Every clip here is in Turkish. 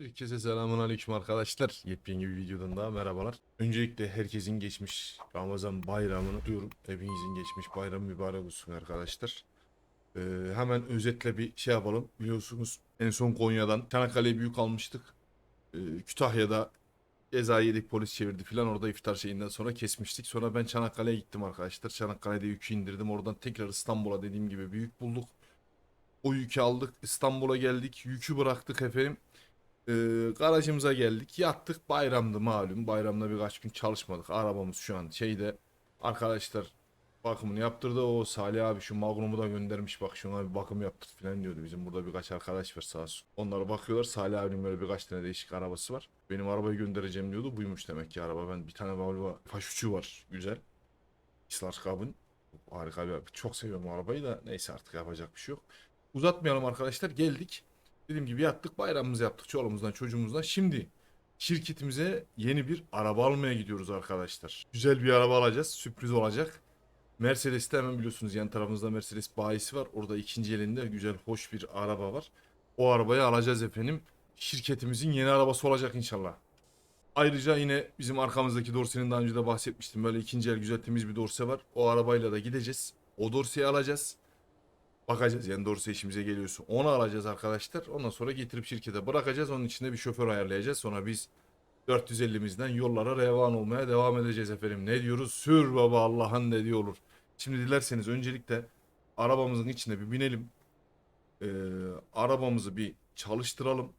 Herkese selamun aleyküm arkadaşlar. Yepyeni bir videodan daha merhabalar. Öncelikle herkesin geçmiş Ramazan bayramını diyorum. Hepinizin geçmiş bayram mübarek olsun arkadaşlar. Ee, hemen özetle bir şey yapalım. Biliyorsunuz en son Konya'dan Çanakkale'ye büyük almıştık. Ee, Kütahya'da ceza yedik polis çevirdi filan orada iftar şeyinden sonra kesmiştik. Sonra ben Çanakkale'ye gittim arkadaşlar. Çanakkale'de yükü indirdim. Oradan tekrar İstanbul'a dediğim gibi büyük bulduk. O yükü aldık. İstanbul'a geldik. Yükü bıraktık efendim. Ee, garajımıza geldik. Yattık. Bayramdı malum. Bayramda birkaç gün çalışmadık. Arabamız şu an şeyde. Arkadaşlar bakımını yaptırdı. O Salih abi şu Magnum'u da göndermiş. Bak şuna bir bakım yaptır falan diyordu. Bizim burada birkaç arkadaş var sağ olsun. Onlara bakıyorlar. Salih abinin böyle birkaç tane değişik arabası var. Benim arabayı göndereceğim diyordu. Buymuş demek ki araba. Ben bir tane Volvo F3'ü var. Güzel. Islar kabın. Harika bir araba. Çok seviyorum arabayı da. Neyse artık yapacak bir şey yok. Uzatmayalım arkadaşlar. Geldik. Dediğim gibi yattık bayramımızı yaptık çoluğumuzdan çocuğumuzdan. Şimdi şirketimize yeni bir araba almaya gidiyoruz arkadaşlar. Güzel bir araba alacağız. Sürpriz olacak. Mercedes'te hemen biliyorsunuz yan tarafımızda Mercedes bayisi var. Orada ikinci elinde güzel hoş bir araba var. O arabayı alacağız efendim. Şirketimizin yeni arabası olacak inşallah. Ayrıca yine bizim arkamızdaki dorsenin daha önce de bahsetmiştim. Böyle ikinci el güzel temiz bir dorse var. O arabayla da gideceğiz. O dorseyi alacağız. Bakacağız yani doğrusu işimize geliyorsa. Onu alacağız arkadaşlar. Ondan sonra getirip şirkete bırakacağız. Onun içinde bir şoför ayarlayacağız. Sonra biz 450'mizden yollara revan olmaya devam edeceğiz efendim. Ne diyoruz? Sür baba Allah'ın dediği olur. Şimdi dilerseniz öncelikle arabamızın içine bir binelim. Ee, arabamızı bir çalıştıralım.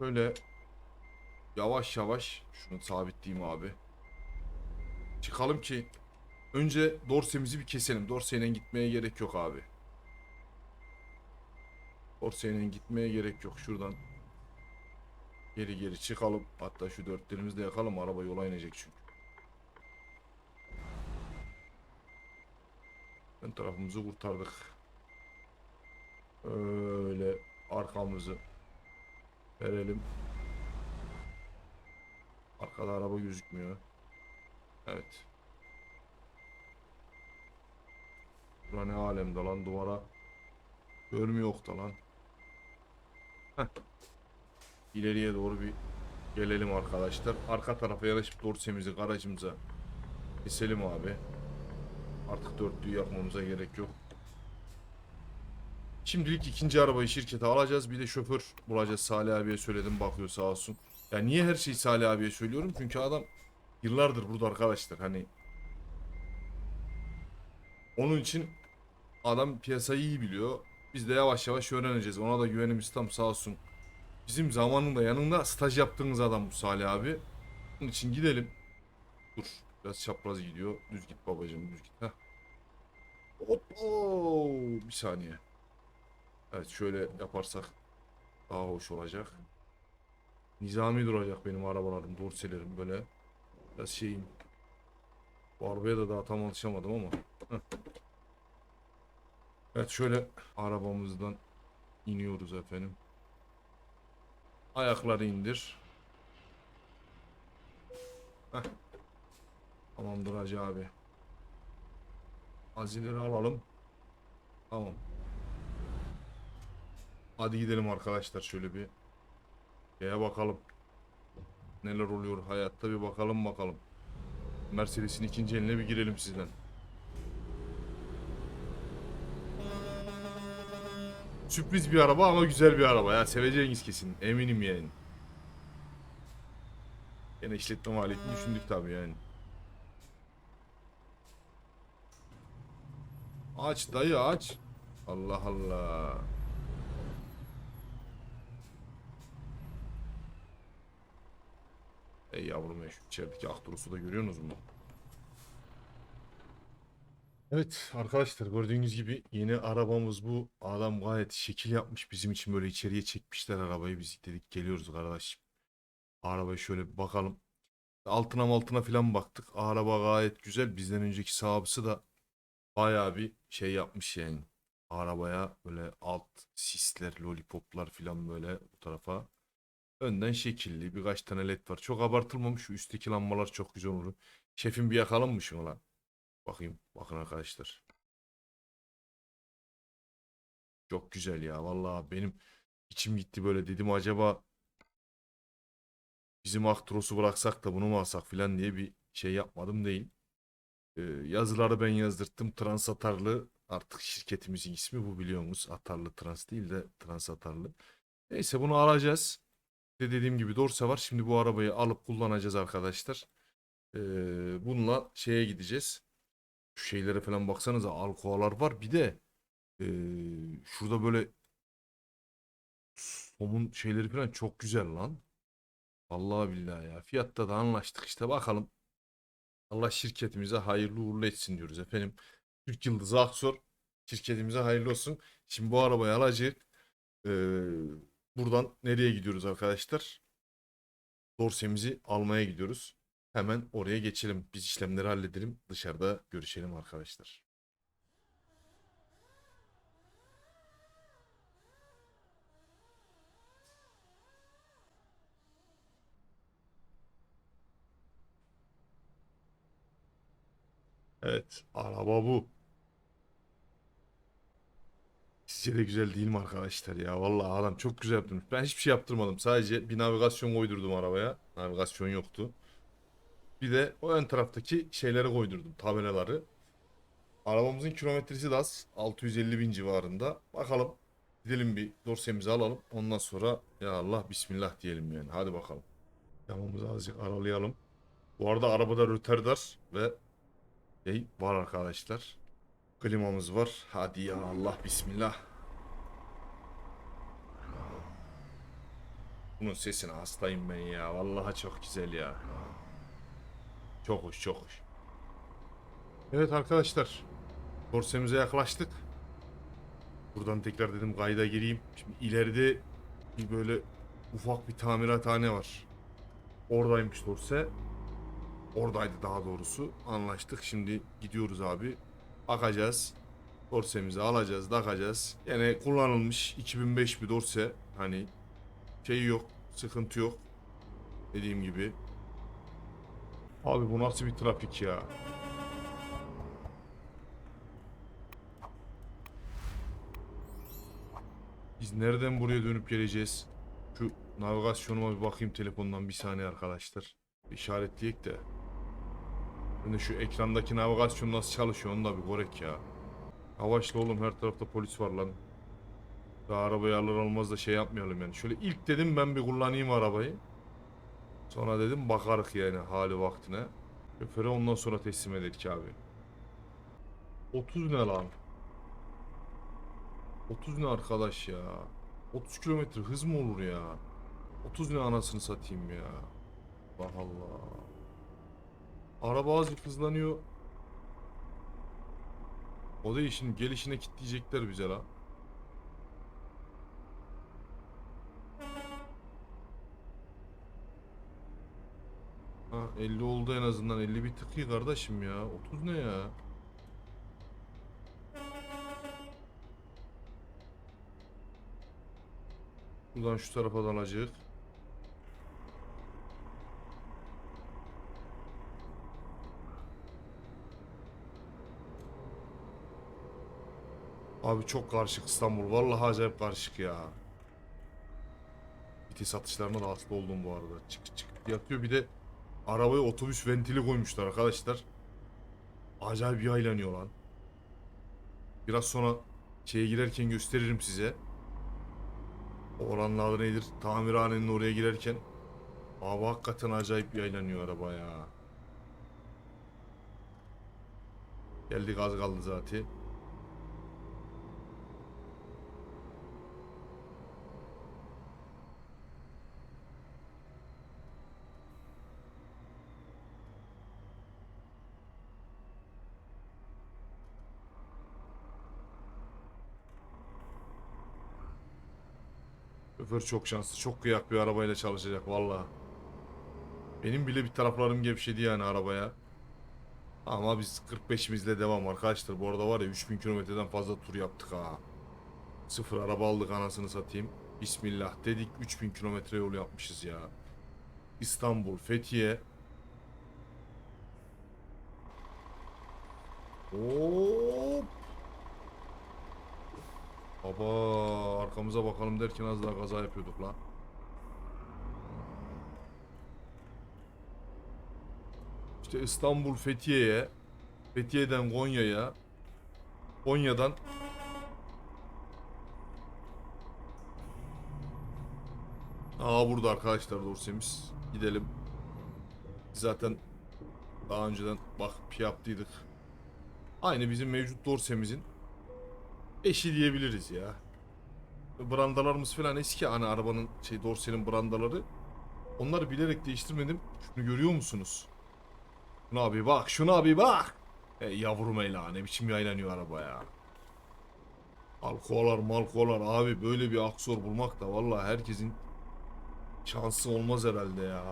Böyle Yavaş yavaş şunu sabitleyeyim abi. Çıkalım ki önce dorsemizi bir keselim. Dorseyle gitmeye gerek yok abi. Dorseyle gitmeye gerek yok. Şuradan geri geri çıkalım. Hatta şu dörtlerimizi de yakalım. Araba yola inecek çünkü. Ön tarafımızı kurtardık. Öyle arkamızı verelim. Arkada araba gözükmüyor. Evet. Bura ne alemde lan duvara. Görmüyor da lan. Heh. İleriye doğru bir gelelim arkadaşlar. Arka tarafa yanaşıp dorsemizi garajımıza keselim abi. Artık dörtlüyü yakmamıza gerek yok. Şimdilik ikinci arabayı şirkete alacağız. Bir de şoför bulacağız. Salih abiye söyledim bakıyor sağ olsun. Ya niye her şeyi Salih abiye söylüyorum? Çünkü adam yıllardır burada arkadaşlar. Hani onun için adam piyasayı iyi biliyor. Biz de yavaş yavaş öğreneceğiz. Ona da güvenimiz tam sağ olsun. Bizim zamanında yanında staj yaptığımız adam bu Salih abi. Onun için gidelim. Dur. Biraz çapraz gidiyor. Düz git babacığım düz git. Heh. Hop, bir saniye. Evet şöyle yaparsak daha hoş olacak. Nizami duracak benim arabalarım, dorselerim böyle. Biraz şeyim. Bu arabaya da daha tam alışamadım ama. Heh. Evet şöyle arabamızdan iniyoruz efendim. Ayakları indir. Heh. Tamamdır hacı abi. Azileri alalım. Tamam. Hadi gidelim arkadaşlar şöyle bir şeye bakalım. Neler oluyor hayatta bir bakalım bakalım. Mercedes'in ikinci eline bir girelim sizden. Sürpriz bir araba ama güzel bir araba ya seveceğiniz kesin eminim yani. Yine işletme maliyetini düşündük tabii yani. Aç dayı aç. Allah Allah. Ey yavrum ya şu içerideki Akturus'u da görüyorsunuz mu? Evet arkadaşlar gördüğünüz gibi yeni arabamız bu. Adam gayet şekil yapmış bizim için böyle içeriye çekmişler arabayı. Biz dedik geliyoruz kardeşim. Arabayı şöyle bir bakalım. Altına altına filan baktık. Araba gayet güzel. Bizden önceki sahibisi da bayağı bir şey yapmış yani. Arabaya böyle alt sisler, lollipoplar filan böyle bu tarafa. Önden şekilli birkaç tane led var. Çok abartılmamış. Şu üstteki lambalar çok güzel olur. Şefim bir yakalım mı lan? Bakayım. Bakın arkadaşlar. Çok güzel ya. Vallahi benim içim gitti böyle dedim acaba bizim Aktros'u bıraksak da bunu mu alsak filan diye bir şey yapmadım değil. Ee, yazıları ben yazdırttım. Transatarlı artık şirketimizin ismi bu biliyor musunuz? Atarlı Trans değil de Transatarlı. Neyse bunu alacağız. De dediğim gibi Dorse var. Şimdi bu arabayı alıp kullanacağız arkadaşlar. Ee, bununla şeye gideceğiz. Şu şeylere falan baksanıza alkoalar var. Bir de ee, şurada böyle somun şeyleri falan çok güzel lan. Vallahi billahi ya. Fiyatta da anlaştık işte bakalım. Allah şirketimize hayırlı uğurlu etsin diyoruz efendim. Türk Yıldızı Aksor şirketimize hayırlı olsun. Şimdi bu arabayı alacak. Ee, buradan nereye gidiyoruz arkadaşlar? Dorsemizi almaya gidiyoruz. Hemen oraya geçelim. Biz işlemleri halledelim. Dışarıda görüşelim arkadaşlar. Evet, araba bu. Sizce de güzel değil mi arkadaşlar ya? Vallahi adam çok güzel yaptırmış. Ben hiçbir şey yaptırmadım. Sadece bir navigasyon koydurdum arabaya. Navigasyon yoktu. Bir de o ön taraftaki şeyleri koydurdum. Tabelaları. Arabamızın kilometresi de az. 650 bin civarında. Bakalım. Gidelim bir dorsemizi alalım. Ondan sonra ya Allah bismillah diyelim yani. Hadi bakalım. Camımızı azıcık aralayalım. Bu arada arabada röterdar ve şey var arkadaşlar. Klimamız var. Hadi ya Allah bismillah. Bunun sesine hastayım ben ya. Vallahi çok güzel ya. Çok hoş çok hoş. Evet arkadaşlar. Korsemize yaklaştık. Buradan tekrar dedim kayda gireyim. Şimdi ileride bir böyle ufak bir tamirathane var. Oradaymış dorse. Oradaydı daha doğrusu. Anlaştık. Şimdi gidiyoruz abi. Bakacağız. Dorsemizi alacağız, takacağız. Yani kullanılmış 2005 bir dorse. Hani şey yok, sıkıntı yok. Dediğim gibi. Abi bu nasıl bir trafik ya? Biz nereden buraya dönüp geleceğiz? Şu navigasyonuma bir bakayım telefondan bir saniye arkadaşlar. İşaretleyek de. Şimdi şu ekrandaki navigasyon nasıl çalışıyor onu da bir korek ya. Yavaşla oğlum her tarafta polis var lan. Daha arabayı alır almaz da şey yapmayalım yani. Şöyle ilk dedim ben bir kullanayım arabayı. Sonra dedim bakarık yani hali vaktine. Şoföre ondan sonra teslim edelim abi. 30 ne lan? 30 ne arkadaş ya? 30 kilometre hız mı olur ya? 30 ne anasını satayım ya? Allah Allah. Araba azıcık hızlanıyor. O da işin gelişine kitleyecekler bize la. Ha 50 oldu en azından 50 bir tık iyi kardeşim ya 30 ne ya Buradan şu tarafa dalacak Abi çok karışık İstanbul. Vallahi acayip karışık ya. Vites satışlarına da hasta oldum bu arada. Çık çık yatıyor. Bir de arabaya otobüs ventili koymuşlar arkadaşlar. Acayip yaylanıyor lan. Biraz sonra şeye girerken gösteririm size. Oranın adı nedir? Tamirhanenin oraya girerken. Abi hakikaten acayip yaylanıyor araba ya. Geldik az kaldı zaten. Şoför çok şanslı. Çok kıyak bir arabayla çalışacak valla. Benim bile bir taraflarım gevşedi yani arabaya. Ama biz 45'imizle devam arkadaşlar. Bu arada var ya 3000 kilometreden fazla tur yaptık ha. Sıfır araba aldık anasını satayım. Bismillah dedik 3000 kilometre yol yapmışız ya. İstanbul, Fethiye. Hop. Baba arkamıza bakalım derken az daha kaza yapıyorduk lan. İşte İstanbul Fethiye'ye, Fethiye'den Konya'ya, Konya'dan Aa burada arkadaşlar dorsemiz. Gidelim. Zaten daha önceden bakıp yaptıydık. Aynı bizim mevcut dorsemizin eşi diyebiliriz ya. Brandalarımız falan eski hani arabanın şey dorsenin brandaları. Onları bilerek değiştirmedim. Şunu görüyor musunuz? Şuna bir bak, şuna bir bak. Ey yavrum ela ne biçim yaylanıyor araba ya. Alkolar malkolar abi böyle bir aksor bulmak da vallahi herkesin şansı olmaz herhalde ya.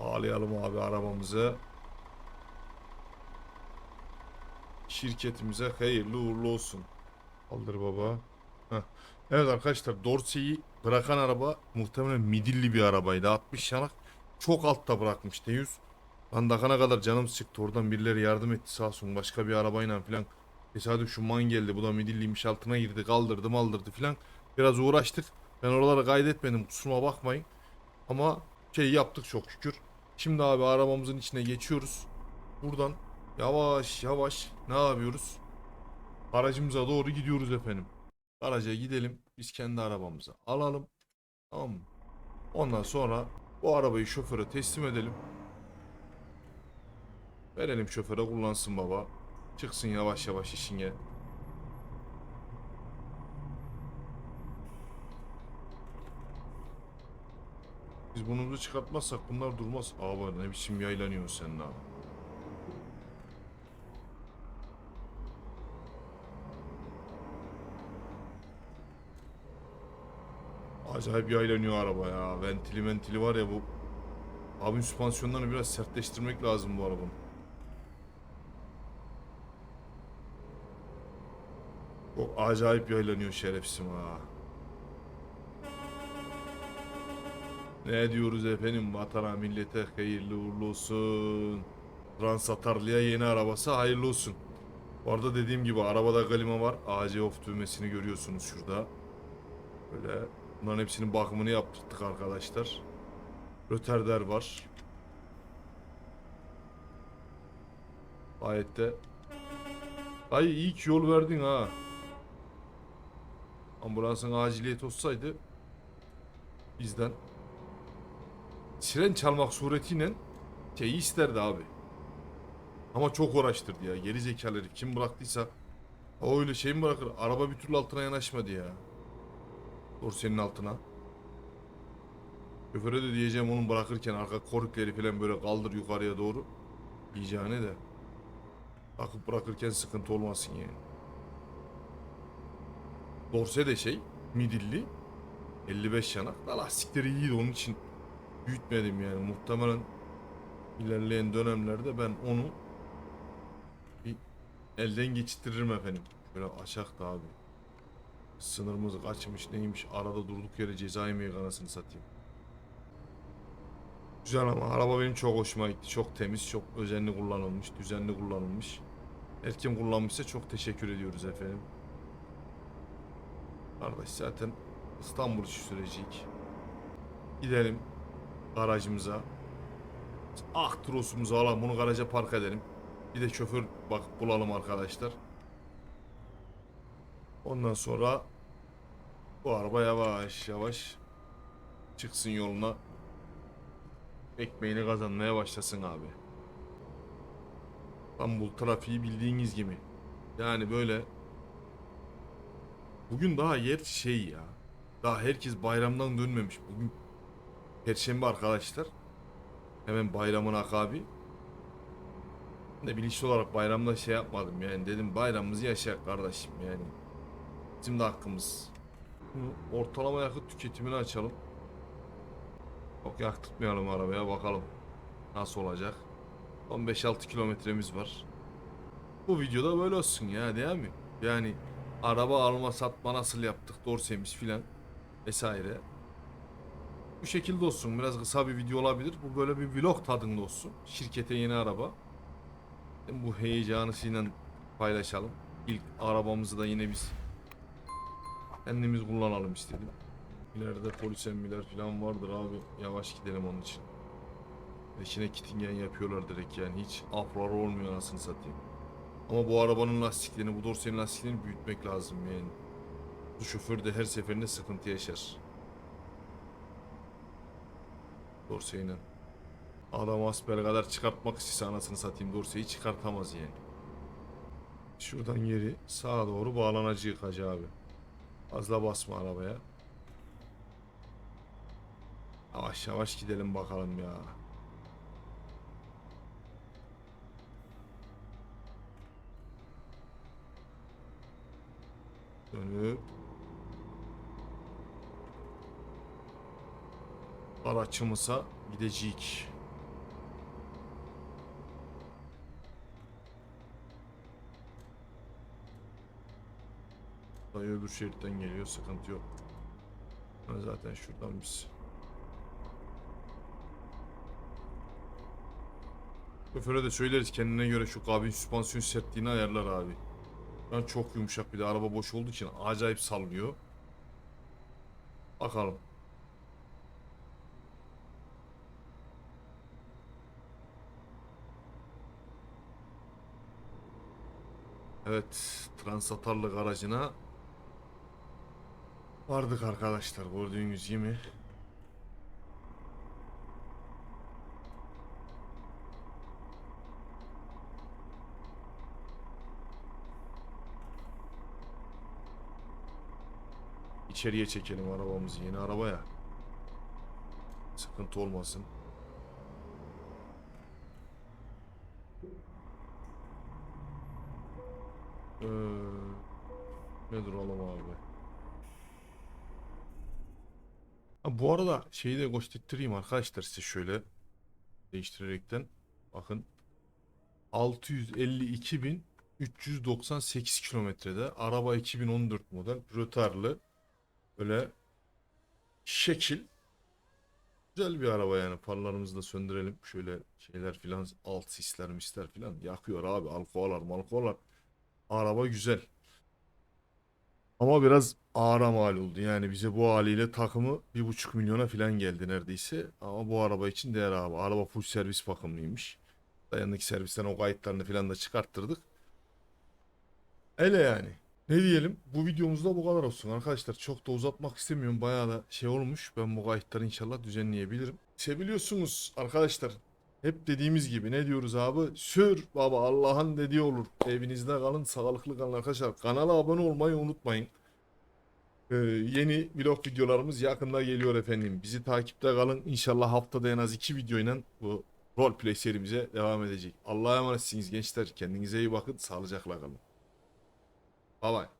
Bağlayalım abi arabamızı. Şirketimize hayırlı uğurlu olsun. Kaldır baba. Heh. Evet arkadaşlar Dorsey'i bırakan araba muhtemelen midilli bir arabaydı. 60 yanak çok altta bırakmış Deyüz. Ben dakana kadar canım sıktı. Oradan birileri yardım etti sağ olsun. Başka bir arabayla falan. Tesadüf şu man geldi. Bu da midilliymiş altına girdi. Kaldırdı maldırdı falan. Biraz uğraştık. Ben oraları kaydetmedim. Kusuruma bakmayın. Ama şey yaptık çok şükür. Şimdi abi arabamızın içine geçiyoruz. Buradan yavaş yavaş ne yapıyoruz? Aracımıza doğru gidiyoruz efendim. Garaja gidelim. Biz kendi arabamızı alalım. Tamam mı? Ondan sonra bu arabayı şoföre teslim edelim. Verelim şoföre kullansın baba. Çıksın yavaş yavaş işine. Biz bunumuzu çıkartmazsak bunlar durmaz. Abi ne biçim yaylanıyorsun sen lan. Acayip yaylanıyor araba ya. Ventili ventili var ya bu. Abim süspansiyonlarını biraz sertleştirmek lazım bu arabanın. Çok acayip yaylanıyor şerefsim ha. Ne diyoruz efendim vatana millete hayırlı uğurlu olsun. Transatarlıya yeni arabası hayırlı olsun. Bu arada dediğim gibi arabada klima var. AC off düğmesini görüyorsunuz şurada. Böyle bunların hepsinin bakımını yaptırdık arkadaşlar. Röterder var. Gayet de Ay iyi ki yol verdin ha. Ambulansın aciliyet olsaydı bizden siren çalmak suretiyle şeyi isterdi abi. Ama çok uğraştırdı ya. Geri zekalı. Kim bıraktıysa o öyle şey mi bırakır? Araba bir türlü altına yanaşmadı ya. Dorsenin altına. Şoföre de diyeceğim onun bırakırken arka korkleri falan böyle kaldır yukarıya doğru. Yiyeceğine de. Takıp bırakırken sıkıntı olmasın yani. Dorse de şey midilli 55 yanak da lastikleri iyiydi onun için büyütmedim yani muhtemelen ilerleyen dönemlerde ben onu bir elden geçittiririm efendim. Böyle aşak da abi. Sınırımız kaçmış neymiş arada durduk yere ceza yemeği anasını satayım. Güzel ama araba benim çok hoşuma gitti. Çok temiz, çok özenli kullanılmış, düzenli kullanılmış. Her kim kullanmışsa çok teşekkür ediyoruz efendim. Kardeş zaten İstanbul işi sürecek. Gidelim garajımıza. Aktrosumuzu alalım bunu garaja park edelim. Bir de şoför bak bulalım arkadaşlar. Ondan sonra bu araba yavaş yavaş çıksın yoluna. Ekmeğini kazanmaya başlasın abi. İstanbul trafiği bildiğiniz gibi. Yani böyle Bugün daha yer şey ya. Daha herkes bayramdan dönmemiş. Bugün Perşembe arkadaşlar. Hemen bayramın akabi. Ben de bilinçli olarak bayramda şey yapmadım yani. Dedim bayramımızı yaşayak kardeşim yani. Bizim de hakkımız. Ortalama yakıt tüketimini açalım. Çok yaktırtmayalım arabaya bakalım. Nasıl olacak. 15-6 kilometremiz var. Bu videoda böyle olsun ya değil mi? Yani araba alma satma nasıl yaptık dorsemiz filan vesaire. Bu şekilde olsun. Biraz kısa bir video olabilir. Bu böyle bir vlog tadında olsun. Şirkete yeni araba. Bu heyecanı sizinle paylaşalım. İlk arabamızı da yine biz kendimiz kullanalım istedim. İleride polis emmiler falan vardır abi. Yavaş gidelim onun için. İçine kitingen yapıyorlar direkt yani. Hiç afrar olmuyor anasını satayım. Ama bu arabanın lastiklerini, bu dorsenin lastiklerini büyütmek lazım yani. Bu şoför de her seferinde sıkıntı yaşar. Dorseyle. Adam asper kadar çıkartmak istese anasını satayım dorseyi çıkartamaz yani. Şuradan geri sağa doğru bağlanacak hacı abi. Fazla basma arabaya. Yavaş yavaş gidelim bakalım ya. Dönüp araçımıza gidecek. Dayı öbür şeritten geliyor sıkıntı yok. Ha, zaten şuradan biz. Şoföre de söyleriz kendine göre şu kabin süspansiyon sertliğini ayarlar abi. Ben çok yumuşak bir de araba boş olduğu için acayip sallıyor. Bakalım. Evet, Transatarlı garajına vardık arkadaşlar gördüğünüz gibi. İçeriye çekelim arabamızı yeni arabaya. Sıkıntı olmasın. Ee, ne duralım abi. Ha, bu arada şeyi de göstereyim arkadaşlar size şöyle değiştirerekten. Bakın. 652.398 kilometrede araba 2014 model rötarlı böyle şekil. Güzel bir araba yani farlarımızı da söndürelim. Şöyle şeyler filan alt sisler misler filan yakıyor abi alkolar malkolar Araba güzel. Ama biraz ağır mal oldu. Yani bize bu haliyle takımı bir buçuk milyona falan geldi neredeyse. Ama bu araba için değer abi. Araba full servis bakımlıymış. Dayanık servisten o kayıtlarını falan da çıkarttırdık. Öyle yani. Ne diyelim? Bu videomuzda bu kadar olsun arkadaşlar. Çok da uzatmak istemiyorum. Bayağı da şey olmuş. Ben bu kayıtları inşallah düzenleyebilirim. Sebiliyorsunuz arkadaşlar. Hep dediğimiz gibi ne diyoruz abi? Sür baba Allah'ın dediği olur. Evinizde kalın, sağlıklı kalın arkadaşlar. Kanala abone olmayı unutmayın. Ee, yeni vlog videolarımız yakında geliyor efendim. Bizi takipte kalın. İnşallah haftada en az iki videoyla bu roleplay serimize devam edecek. Allah'a emanetsiniz gençler. Kendinize iyi bakın. Sağlıcakla kalın. Bye bye.